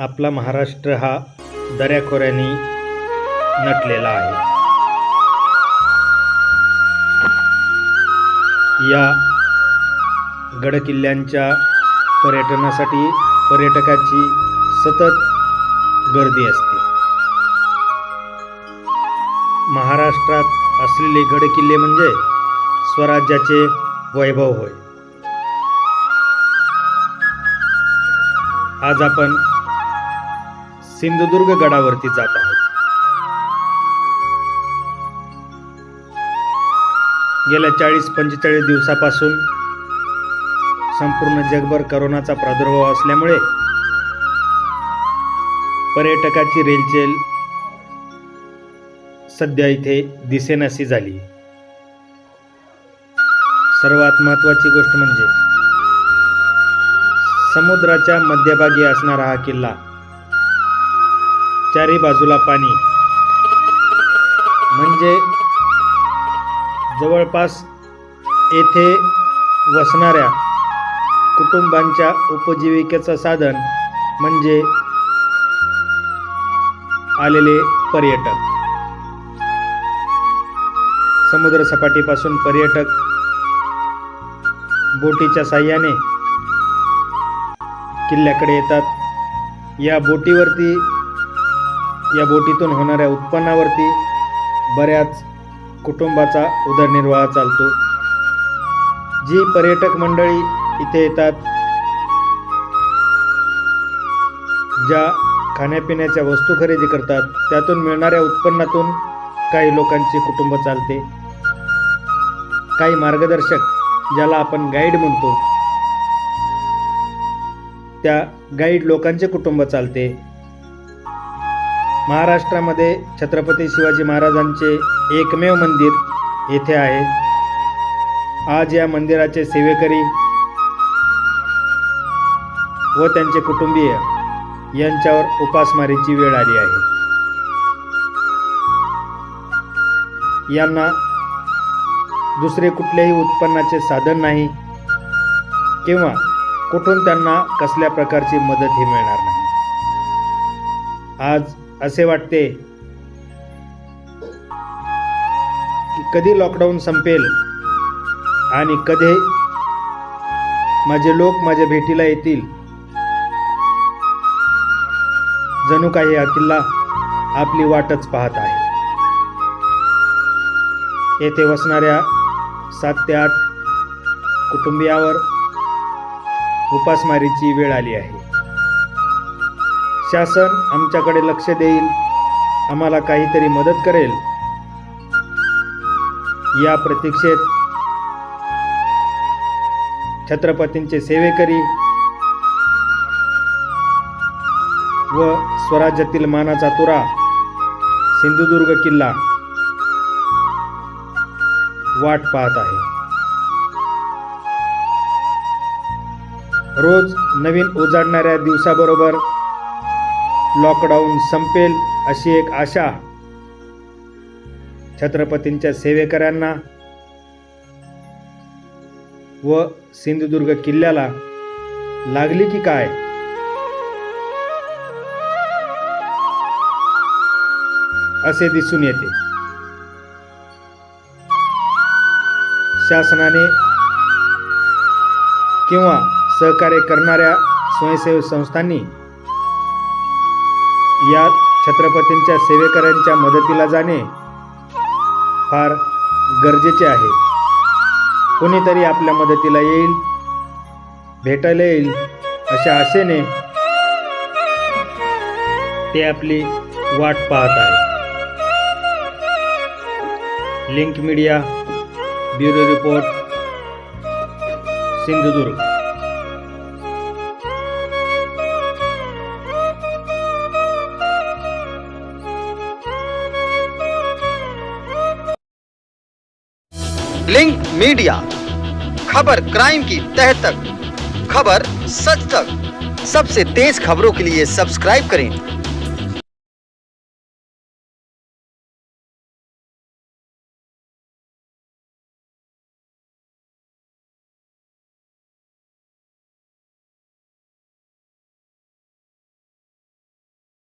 आपला महाराष्ट्र हा दऱ्याखोऱ्यांनी नटलेला आहे. या गडकिल्ल्यांच्या पर्यटनासाठी पर्यटकाची सतत गर्दी असते. महाराष्ट्रात असलेले गडकिल्ले म्हणजे स्वराज्याचे वैभव होय. आज आपण सिंधुदुर्ग गडावरती जात आहोत. गेल्या चाळीस पंचेचाळीस दिवसापासून संपूर्ण जगभर करोनाचा प्रादुर्भाव असल्यामुळे पर्यटकाची रेलचेल सध्या इथे दिसेनाशी झाली. सर्वात महत्त्वाची गोष्ट म्हणजे समुद्राच्या मध्यभागी असणारा हा किल्ला चारी बाजूला पाणी. म्हणजे जवळपास येथे वसणाऱ्या कुटुंबांच्या उपजीविकेचं साधन म्हणजे आलेले पर्यटक. समुद्र सपाटीपासून पर्यटक बोटीच्या साह्याने किल्ल्याकडे येतात. या बोटीवरती या बोटीतून होणाऱ्या उत्पन्नावरती बऱ्याच कुटुंबाचा उदरनिर्वाह चालतो. जी पर्यटक मंडळी इथे येतात ज्या खाण्यापिण्याच्या वस्तू खरेदी करतात त्यातून मिळणाऱ्या उत्पन्नातून काही लोकांचे कुटुंब चालते. काही मार्गदर्शक ज्याला आपण गाईड म्हणतो त्या गाईड लोकांचे कुटुंब चालते. महाराष्ट्रामध्ये छत्रपती शिवाजी महाराजांचे एकमेव मंदिर येथे आहे. आज या मंदिराचे सेवेकरी व त्यांचे कुटुंबीय यांच्यावर उपासमारीची वेळ आली आहे. यांना दुसरे कुठलेही उत्पन्नाचे साधन नाही किंवा कुठून त्यांना कसल्या प्रकारची मदतही मिळणार नाही. आज असे वाटते की कधी लॉकडाऊन संपेल आणि कधी माझे लोक माझ्या भेटीला येतील. जणू काही हा किल्ला आपली वाटच पाहत आहे. येथे वसणाऱ्या सात ते आठ कुटुंबियावर उपासमारीची वेळ आली आहे. शासन आमच्याकडे लक्ष देईल. आम्हाला काहीतरी मदत करेल. या प्रतीक्षेत छत्रपतींचे सेवेकरी व स्वराज्यातील मानाचा तुरा सिंधुदुर्ग किल्ला वाट पाहत आहे. रोज नवीन उजाडणाऱ्या दिवसाबरोबर लॉकडाऊन संपेल अशी एक आशा. छत्रपतींच्या सेवेकऱ्यांना व सिंधुदुर्ग किल्ल्याला लागली की काय? असे दिसून येते. शासनाने किंवा सहकार्य करणाऱ्या स्वयंसेवी संस्थांनी या छत्रपतींच्या सेवेकऱ्यांच्या मदतीला जाणे फार गरजेचे आहे. कोणीतरी आपल्या मदतीला येईल भेटायला येईल अशा आशेने ते आपली वाट पाहत आहे. Link media bureau report Sindhudurg. Link media. खबर क्राइम की तह तक। खबर सच तक। सबसे तेज खबरों के लिए सब्सक्राइब करें।